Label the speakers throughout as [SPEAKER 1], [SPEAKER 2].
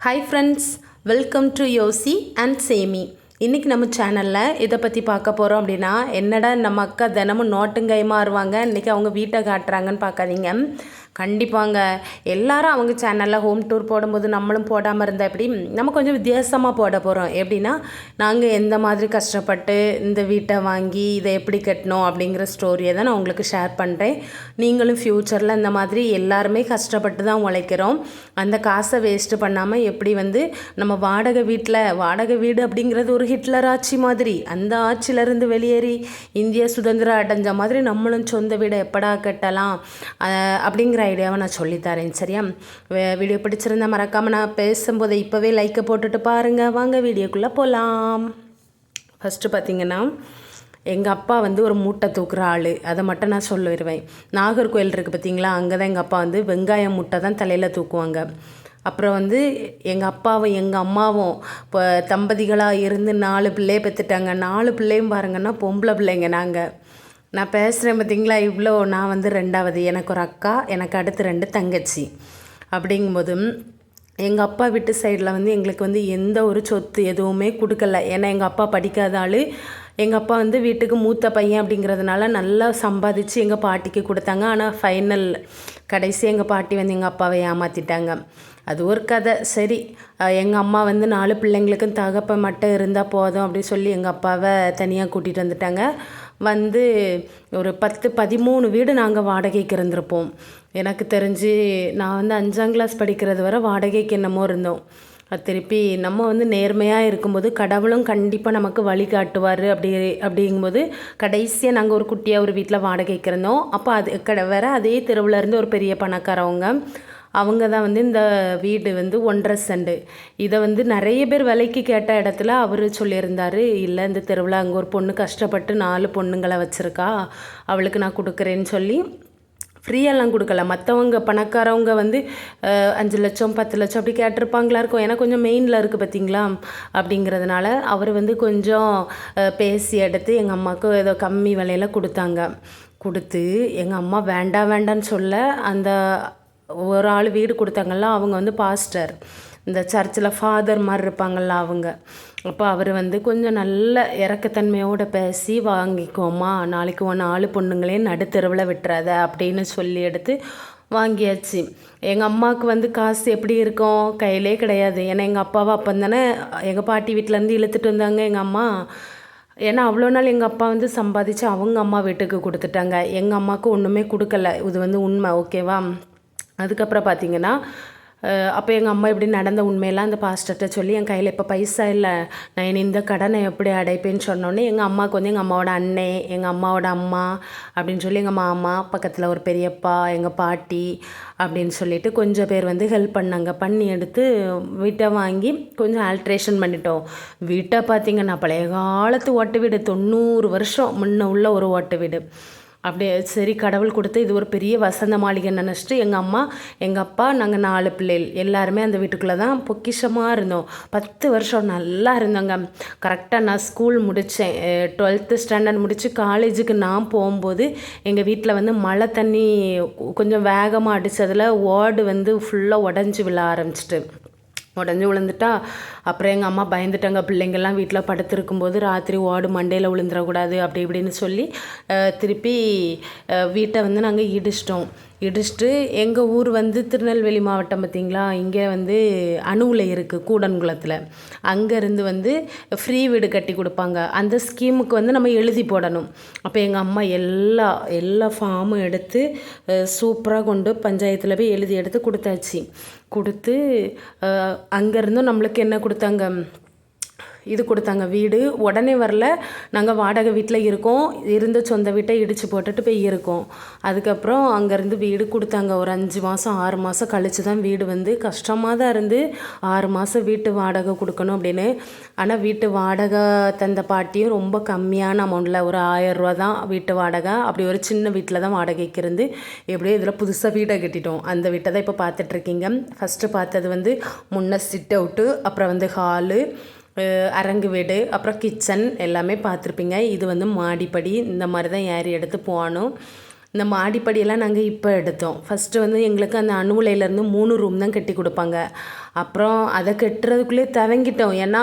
[SPEAKER 1] Hi friends welcome to யோசி and சேமி இன்றைக்கி நம்ம சேனலில் இதை பற்றி பார்க்க போகிறோம் அப்படின்னா என்னடா நம்ம அக்கா தினமும் நோட்டுங்கை மாறுவாங்க இன்றைக்கி அவங்க வீட்டை காட்டுறாங்கன்னு பார்க்காதீங்க. கண்டிப்பாங்க. எல்லாரும் அவங்க சேனலில் ஹோம் டூர் போடும்போது நம்மளும் போடாமல் இருந்தால் எப்படி? நம்ம கொஞ்சம் வித்தியாசமாக போட போகிறோம் எப்படின்னா நாங்கள் எந்த மாதிரி கஷ்டப்பட்டு இந்த வீட்டை வாங்கி இதை எப்படி கட்டினோம் அப்படிங்கிற ஸ்டோரியை தான் நான் உங்களுக்கு ஷேர் பண்ணுறேன் நீங்களும் ஃப்யூச்சரில் இந்த மாதிரி எல்லாருமே கஷ்டப்பட்டு தான் உழைக்கிறோம். அந்த காசை வேஸ்ட்டு பண்ணாமல் எப்படி வந்து நம்ம வாடகை வீட்டில் வாடகை வீடு அப்படிங்கிறது ஒரு ஹிட்லர் ஆட்சி மாதிரி. அந்த ஆட்சியிலேருந்து வெளியேறி இந்திய சுதந்திரம் அடைஞ்ச மாதிரி நம்மளும் சொந்த வீடை எப்படா கட்டலாம்? அப்படிங்கிற ஐடியாவை நான் சொல்லித்தரேன் சரியா? வே- வீடியோ பிடிச்சிருந்தா மறக்காமல் நான் பேசும்போது இப்போவே லைக்கை போட்டுட்டு பாருங்கள் வாங்க வீடியோக்குள்ளே போகலாம் ஃபஸ்ட்டு பார்த்தீங்கன்னா எங்கள் அப்பா வந்து ஒரு மூட்டை தூக்குற ஆள். அதை மட்டும் நான் சொல்லிடுவேன் நாகர்கோயில் இருக்குது பார்த்தீங்களா அங்கே தான் எங்கள் அப்பா வந்து வெங்காயம் மூட்டை தான் தலையில் தூக்குவாங்க. அப்புறம் வந்து எங்கள் அப்பாவும் எங்கள் அம்மாவும் இப்போ தம்பதிகளாக இருந்து நாலு பிள்ளையை பெற்றுட்டாங்க நாலு பிள்ளையும் பாருங்கன்னா பொம்பளை பிள்ளைங்க நாங்கள் நான் பேசுகிறேன் பார்த்தீங்களா இவ்வளோ நான் வந்து ரெண்டாவது எனக்கு ஒரு அக்கா எனக்கு அடுத்து ரெண்டு தங்கச்சி. அப்படிங்கும்போது எங்கள் அப்பா வீட்டு சைடில் வந்து எங்களுக்கு வந்து எந்த ஒரு சொத்து எதுவுமே கொடுக்கல. ஏன்னா எங்கள் அப்பா படிக்காத ஆள். எங்கள் அப்பா வந்து வீட்டுக்கு மூத்த பையன் அப்படிங்கிறதுனால நல்லா சம்பாதிச்சு எங்கள் பாட்டிக்கு கொடுத்தாங்க. ஆனால் ஃபைனல் கடைசி எங்கள் பாட்டி வந்து எங்கள் அப்பாவை ஏமாற்றிட்டாங்க அது ஒரு கதை. சரி எங்கள் அம்மா வந்து நாலு பிள்ளைங்களுக்கும் தகப்ப மட்டும் இருந்தால் போதும் அப்படின்னு சொல்லி எங்கள் அப்பாவை தனியாக கூட்டிகிட்டு வந்துட்டாங்க. வந்து ஒரு பத்து பதிமூணு வீடு நாங்கள் வாடகைக்கு இருந்திருப்போம். எனக்கு தெரிஞ்சு நான் வந்து அஞ்சாம் கிளாஸ் படிக்கிறது வரை வாடகைக்கு என்னமோ இருந்தோம். திருப்பி நம்ம வந்து நேர்மையாக இருக்கும்போது கடவுளும் கண்டிப்பாக நமக்கு வழி காட்டுவார் அப்படி அப்படிங்கும்போது கடைசியாக நாங்கள் ஒரு குட்டியாக ஒரு வீட்டில் வாடகைக்கு இருந்தோம். அப்போ அது கடை வேறு அதே தெருவில் இருந்து ஒரு பெரிய பணக்காரவங்க அவங்க தான் வந்து இந்த வீடு வந்து ஒன்றரை செண்டு. இதை வந்து நிறைய பேர் விலைக்கு கேட்ட இடத்துல அவர் சொல்லியிருந்தார் இல்லை இந்த தெருவில் அங்கே ஒரு பொண்ணு கஷ்டப்பட்டு நாலு பொண்ணுங்களை வச்சுருக்கா. அவளுக்கு நான் கொடுக்குறேன்னு சொல்லி ஃப்ரீயெல்லாம் கொடுக்கல. மற்றவங்க பணக்காரவங்க வந்து அஞ்சு லட்சம் பத்து லட்சம் அப்படி கேட்டிருப்பாங்களா இருக்கும். ஏன்னா கொஞ்சம் மெயினில் இருக்குது பார்த்தீங்களா அப்படிங்கிறதுனால அவர் வந்து கொஞ்சம் பேசி எடுத்து எங்கள் அம்மாவுக்கு ஏதோ கம்மி விலையில் கொடுத்தாங்க. கொடுத்து எங்கள் அம்மா வேண்டாம் வேண்டான்னு சொல்ல அந்த ஒரு ஆள் வீடு கொடுத்தாங்கல்ல அவங்க வந்து பாஸ்டர் இந்த சர்ச்சில் ஃபாதர் மாதிரி இருப்பாங்கள்ல அவங்க. அப்போ அவர் வந்து கொஞ்சம் நல்ல இறக்கத்தன்மையோடு பேசி வாங்கிக்கோமா நாளைக்கு ஒன்று ஆள் பொண்ணுங்களையும் நடுத்தருவில் விட்டுறாத அப்படின்னு சொல்லி எடுத்து வாங்கியாச்சு. எங்கள் அம்மாவுக்கு வந்து காசு எப்படி இருக்கும்? கையிலே கிடையாது. ஏன்னா எங்கள் அப்பாவை அப்போ தானே. எங்கள் பாட்டி வீட்டிலேருந்து இழுத்துட்டு வந்தாங்க எங்கள் அம்மா. ஏன்னா அவ்வளோ நாள் எங்கள் அப்பா வந்து சம்பாதிச்சு அவங்க அம்மா வீட்டுக்கு கொடுத்துட்டாங்க. எங்கள் அம்மாவுக்கு ஒன்றுமே கொடுக்கல. இது வந்து உண்மை ஓகேவா அதுக்கப்புறம் பார்த்தீங்கன்னா அப்போ எங்கள் அம்மா இப்படி நடந்த உண்மையெல்லாம் அந்த பாஸ்டர்கிட்ட சொல்லி என் கையில் இப்போ பைசா இல்லை. நான் இந்த கடனை எப்படி அடைப்பேன்னு சொன்னோன்னே எங்கள் அம்மாவுக்கு வந்து எங்கள் அம்மாவோட அண்ணே எங்கள் அம்மாவோட அம்மா அப்படின்னு சொல்லி எங்கள் மாமா பக்கத்தில் ஒரு பெரியப்பா எங்கள் பாட்டி அப்படின்னு சொல்லிட்டு கொஞ்சம் பேர் வந்து ஹெல்ப் பண்ணாங்க. பண்ணி எடுத்து வீட்டை வாங்கி கொஞ்சம் ஆல்ட்ரேஷன் பண்ணிட்டோம். வீட்டை பார்த்தீங்கன்னா பழைய காலத்து ஓட்டு வீடு தொண்ணூறு வருஷம் முன்ன உள்ள ஒரு ஓட்டு வீடு. அப்படியே சரி கடவுள் கொடுத்து இது ஒரு பெரிய வசந்த மாளிகை நினச்சிட்டு எங்கள் அம்மா எங்கள் அப்பா நாங்கள் நாலு பிள்ளைகள். எல்லாருமே அந்த வீட்டுக்குள்ளே தான் பொக்கிஷமாக இருந்தோம். பத்து வருஷம் நல்லா இருந்தோங்க. கரெக்டாக நான் ஸ்கூல் முடித்தேன் டுவெல்த்து ஸ்டாண்டர்ட் முடித்து காலேஜுக்கு நான் போகும்போது எங்கள் வீட்டில் வந்து மழை தண்ணி கொஞ்சம் வேகமாக அடித்ததில் வார்டு வந்து ஃபுல்லாக உடஞ்சி விழ ஆரம்பிச்சிட்டு. உடஞ்சி விழுந்துட்டா அப்புறம் எங்கள் அம்மா பயந்துட்டாங்க. பிள்ளைங்கள்லாம் வீட்டில் படுத்திருக்கும்போது ராத்திரி ஓடு மண்டையில் விழுந்துடக்கூடாது அப்படி இப்படின்னு சொல்லி திருப்பி வீட்டை வந்து நாங்கள் இடிச்சிட்டோம். இடிச்சிட்டு எங்கள் ஊர் வந்து திருநெல்வேலி மாவட்டம் பார்த்திங்களா? இங்கே வந்து அணுவில் இருக்குது கூடன்குளத்தில். அங்கேருந்து வந்து ஃப்ரீ வீடு கட்டி கொடுப்பாங்க. அந்த ஸ்கீமுக்கு வந்து நம்ம எழுதி போடணும். அப்போ எங்கள் அம்மா எல்லா எல்லா ஃபார்மும் எடுத்து சூப்பராக கொண்டு பஞ்சாயத்தில் போய் எழுதி எடுத்து கொடுத்தாச்சு. கொடுத்து அங்கேருந்தும் நம்மளுக்கு என்ன கொடுத்தாங்க? இது கொடுத்தாங்க. வீடு உடனே வரல. நாங்கள் வாடகை வீட்டில் இருக்கோம். இருந்த சொந்த வீட்டை இடித்து போட்டுட்டு போய் இருக்கோம். அதுக்கப்புறம் அங்கேருந்து வீடு கொடுத்தாங்க. ஒரு அஞ்சு மாதம் ஆறு மாதம் கழித்து தான் வீடு வந்து. கஷ்டமாக தான் இருந்து. ஆறு மாதம் வீட்டு வாடகை கொடுக்கணும் அப்படின்னு. ஆனால் வீட்டு வாடகை தந்த பாட்டியும் ரொம்ப கம்மியான அமௌண்ட்டில் ஒரு ஆயரூவா தான் வீட்டு வாடகை. அப்படி ஒரு சின்ன வீட்டில் தான் வாடகைக்கு இருந்து எப்படியோ இதில் புதுசாக வீடை கட்டிட்டோம். அந்த வீட்டை தான் இப்போ பார்த்துட்ருக்கீங்க ஃபஸ்ட்டு பார்த்தது வந்து முன்ன சிட் அவுட்டு அப்புறம் வந்து ஹாலு அரங்கு வீடு அப்புறம் கிச்சன் எல்லாமே பார்த்துருப்பீங்க. இது வந்து மாடிப்படி இந்த மாதிரி தான் ஏறி எடுத்து போகணும். இந்த மாடிப்படியெல்லாம் நாங்கள் இப்போ எடுத்தோம். ஃபஸ்ட்டு வந்து எங்களுக்கு அந்த அணு உலையிலேருந்து மூணு ரூம் தான் கட்டி கொடுப்பாங்க. அப்புறம் அதை கட்டுறதுக்குள்ளே தவங்கிட்டோம். ஏன்னா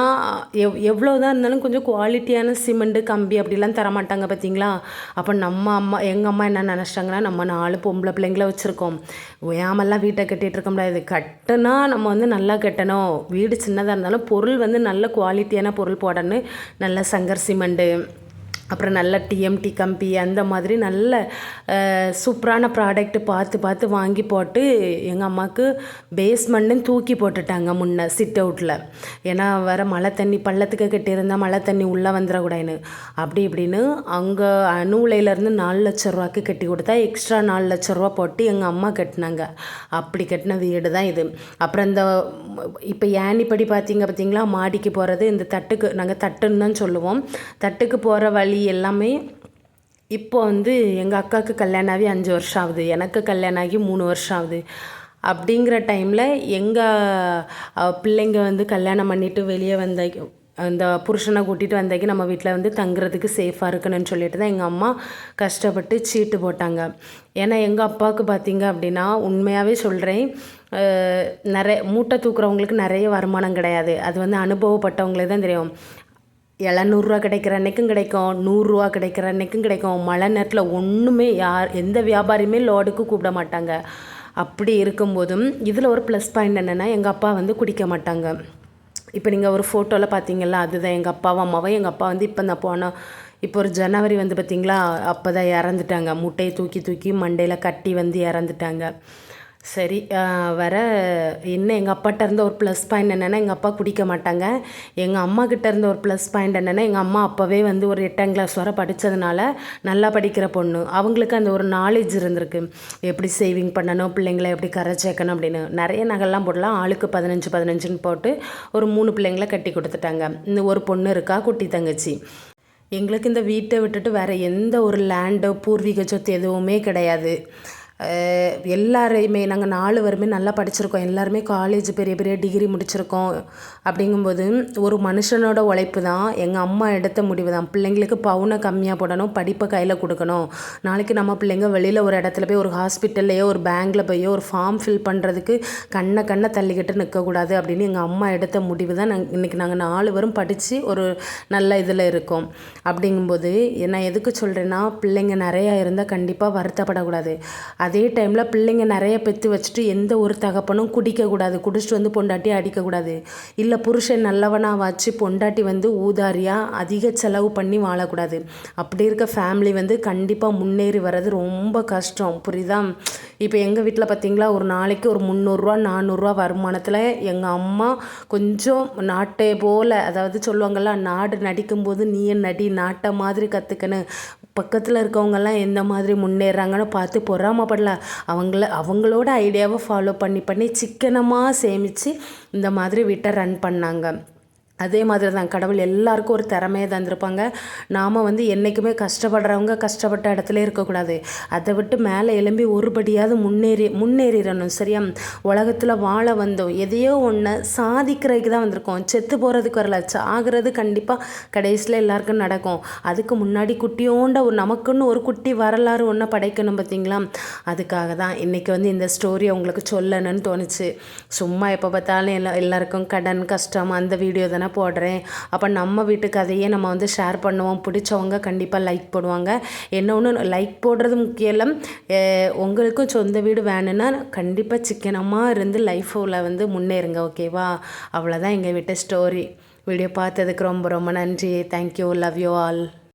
[SPEAKER 1] எவ் எவ்வளோ தான் இருந்தாலும் கொஞ்சம் குவாலிட்டியான சிமெண்ட்டு கம்பி அப்படிலாம் தரமாட்டாங்க பார்த்தீங்களா அப்போ நம்ம அம்மா எங்கள் அம்மா என்ன நினச்சிட்டாங்கன்னா நம்ம நாலு பொம்பளை பிள்ளைங்கள வச்சுருக்கோம். ஏமெல்லாம் வீட்டை கட்டிகிட்டு இருக்க முடியாது. கட்டினா நம்ம வந்து நல்லா கட்டணும். வீடு சின்னதாக இருந்தாலும் பொருள் வந்து நல்ல குவாலிட்டியான பொருள் போடணும். நல்ல சங்கர் சிமெண்ட்டு அப்புறம் நல்ல டிஎம்டி கம்பி அந்த மாதிரி நல்ல சூப்பரான ப்ராடக்ட்டு பார்த்து பார்த்து வாங்கி போட்டு எங்கள் அம்மாவுக்கு பேஸ்மெண்ட்டுன்னு தூக்கி போட்டுட்டாங்க முன்னே சிட் அவுட்டில் ஏன்னா வர மழை தண்ணி பள்ளத்துக்கு கட்டியிருந்தால் மழை தண்ணி உள்ளே வந்துடக்கூடாதுன்னு. அப்படி இப்படின்னு அங்கே அணுலையிலேருந்து நாலு லட்ச ரூபாய்க்கு கட்டி கொடுத்தா எக்ஸ்ட்ரா நாலு லட்ச ரூபா போட்டு எங்கள் அம்மா கட்டினாங்க. அப்படி கட்டின வீடு தான் இது. அப்புறம் இந்த இப்போ ஏனிப்படி பார்த்தீங்க பார்த்தீங்களா? மாடிக்கு போகிறது இந்த தட்டுக்கு நாங்கள் தட்டுன்னு தான் சொல்லுவோம். தட்டுக்கு போகிற வழி வழி எல்லாமே இப்போ வந்து எங்கள் அக்காவுக்கு கல்யாணம் ஆகி அஞ்சு வருஷம் ஆகுது. எனக்கு கல்யாணம் ஆகி மூணு வருஷம் ஆகுது. அப்படிங்கிற டைமில் எங்கள் பிள்ளைங்க வந்து கல்யாணம் பண்ணிவிட்டு வெளியே வந்த அந்த புருஷனை கூட்டிகிட்டு வந்தாக்கி நம்ம வீட்டில் வந்து தங்குறதுக்கு சேஃபாக இருக்கணும்னு சொல்லிட்டு தான் எங்கள் அம்மா கஷ்டப்பட்டு சீட்டு போட்டாங்க. ஏன்னா எங்கள் அப்பாவுக்கு பார்த்தீங்க அப்படின்னா உண்மையாகவே சொல்கிறேன் நிறைய மூட்டை தூக்குறவங்களுக்கு நிறைய வருமானம் கிடையாது. அது வந்து அனுபவப்பட்டவங்களுக்கு தான் தெரியும். எழுநூறுவா கிடைக்கிற அன்னைக்கும் கிடைக்கும் நூறுரூவா கிடைக்கிற அன்னைக்கும் கிடைக்கும். மழை நேரத்தில் ஒன்றுமே யார் எந்த வியாபாரியுமே லோடுக்கு கூப்பிட மாட்டாங்க. அப்படி இருக்கும்போதும் இதில் ஒரு ப்ளஸ் பாயிண்ட் என்னென்னா எங்கள் அப்பா வந்து குடிக்க மாட்டாங்க. இப்போ நீங்கள் ஒரு ஃபோட்டோவில் பார்த்தீங்களா அதுதான் எங்கள் அப்பாவும் அம்மாவும் எங்கள் அப்பா வந்து இப்போ நான் போனோம் இப்போ ஒரு ஜனவரி வந்து பார்த்திங்களா அப்போ தான் இறந்துட்டாங்க. முட்டையை தூக்கி தூக்கி மண்டையில் கட்டி வந்து இறந்துட்டாங்க. சரி வர என்ன எங்கள் அப்பாட்ட இருந்த ஒரு ப்ளஸ் பாயிண்ட் என்னென்னா எங்கள் அப்பா குடிக்க மாட்டாங்க. எங்கள் அம்மா கிட்ட இருந்த ஒரு ப்ளஸ் பாயிண்ட் என்னென்னா எங்கள் அம்மா அப்போவே வந்து ஒரு எட்டாம் கிளாஸ் வரை படித்ததுனால நல்லா படிக்கிற பொண்ணு. அவங்களுக்கு அந்த ஒரு நாலேஜ் இருந்திருக்கு. எப்படி சேவிங் பண்ணணும் பிள்ளைங்களை எப்படி கரை சேர்க்கணும் அப்படின்னு. நிறைய நகைலாம் போடலாம். ஆளுக்கு பதினஞ்சு பதினஞ்சுன்னு போட்டு ஒரு மூணு பிள்ளைங்களை கட்டி கொடுத்துட்டாங்க. இந்த ஒரு பொண்ணு இருக்கா குட்டி தங்கச்சி. எங்களுக்கு இந்த வீட்டை விட்டுட்டு வேறு எந்த ஒரு லேண்டோ பூர்வீக சொத்து எதுவுமே கிடையாது. எல்லாரையுமே நாங்கள் நாலு பேருமே நல்லா படிச்சிருக்கோம். எல்லாருமே காலேஜ் பெரிய பெரிய டிகிரி முடிச்சிருக்கோம். அப்படிங்கும்போது ஒரு மனுஷனோட உழைப்பு தான் எங்கள் அம்மா எடுத்த முடிவு தான். பிள்ளைங்களுக்கு பவுனை கம்மியாக போடணும் படிப்பை கையில் கொடுக்கணும். நாளைக்கு நம்ம பிள்ளைங்க வெளியில் ஒரு இடத்துல போய் ஒரு ஹாஸ்பிட்டல்லையோ ஒரு பேங்கில் போயோ ஒரு ஃபார்ம் ஃபில் பண்ணுறதுக்கு கண்ணை கண்ணை தள்ளிக்கிட்டு நிற்கக்கூடாது அப்படின்னு எங்கள் அம்மா எடுத்த முடிவு தான் நாங்கள் இன்றைக்கி நாங்கள் நாலு பேரும் படித்து ஒரு நல்ல இதில் இருக்கோம். அப்படிங்கும்போது நான் எதுக்கு சொல்கிறேன்னா பிள்ளைங்க நிறையா இருந்தால் கண்டிப்பாக வருத்தப்படக்கூடாது. அதே டைமில் பிள்ளைங்க நிறைய பெற்று வச்சுட்டு எந்த ஒரு தகப்பனும் குடிக்கக்கூடாது குடிச்சிட்டு வந்து பொண்டாட்டி அடிக்கக்கூடாது இல்லை புருஷன் நல்லவனாக வச்சு பொண்டாட்டி வந்து ஊதாரியாக அதிக செலவு பண்ணி வாழக்கூடாது. அப்படி இருக்க ஃபேமிலி வந்து கண்டிப்பாக முன்னேறி வர்றது ரொம்ப கஷ்டம். புரியுதா? இப்போ எங்கள் வீட்டில் பார்த்திங்களா ஒரு நாளைக்கு ஒரு முந்நூறுரூவா நானூறுரூவா வருமானத்தில் எங்கள் அம்மா கொஞ்சம் நாட்டை போல் அதாவது சொல்லுவாங்கள்ல நாடு நடிக்கும்போது நீயே நடி நாட்டை மாதிரி கற்றுக்கணும் பக்கத்தில் இருக்கவங்கெல்லாம் எந்த மாதிரி முன்னேறாங்கன்னு பார்த்து பொறாமப்படல. அவங்கள அவங்களோட ஐடியாவை ஃபாலோ பண்ணி பண்ணி சிக்கனமாக சேமித்து இந்த மாதிரி வீட்டை ரன் பண்ணாங்க. அதே மாதிரி தான் கடவுள் எல்லாருக்கும் ஒரு திறமையை தந்திருப்பாங்க. நாம் வந்து என்றைக்குமே கஷ்டப்படுறவங்க கஷ்டப்பட்ட இடத்துல இருக்கக்கூடாது. அதை விட்டு மேலே எழும்பி ஒருபடியாவது முன்னேறி முன்னேறிடணும் சரியா? உலகத்தில் வாழ வந்தோம். எதையோ ஒன்று சாதிக்கிறதுக்கு தான் வந்திருக்கோம். செத்து போகிறதுக்கு வரல. ஆகிறது கண்டிப்பாக கடைசியில் எல்லாருக்கும் நடக்கும். அதுக்கு முன்னாடி குட்டியோண்ட ஒரு நமக்குன்னு ஒரு குட்டி வரலாறு ஒன்றை படைக்கணும் பார்த்தீங்களா அதுக்காக தான் இன்றைக்கி வந்து இந்த ஸ்டோரியை உங்களுக்கு சொல்லணும்னு தோணுச்சு. சும்மா எப்போ பார்த்தாலும் எல்லா எல்லாருக்கும் கடன் கஷ்டம் அந்த வீடியோ தானே தானே போடுறேன். அப்போ நம்ம வீட்டு கதையே நம்ம வந்து ஷேர் பண்ணுவோம். பிடிச்சவங்க கண்டிப்பாக லைக் போடுவாங்க. என்ன ஒன்று லைக் போடுறது முக்கியம் இல்லை. உங்களுக்கும் சொந்த வீடு வேணும்னா கண்டிப்பாக சிக்கனமாக இருந்து லைஃப்பில் வந்து முன்னேறுங்க ஓகேவா அவ்வளோதான் எங்கள் வீட்டு ஸ்டோரி வீடியோ பார்த்ததுக்கு ரொம்ப ரொம்ப நன்றி. Thank you love you all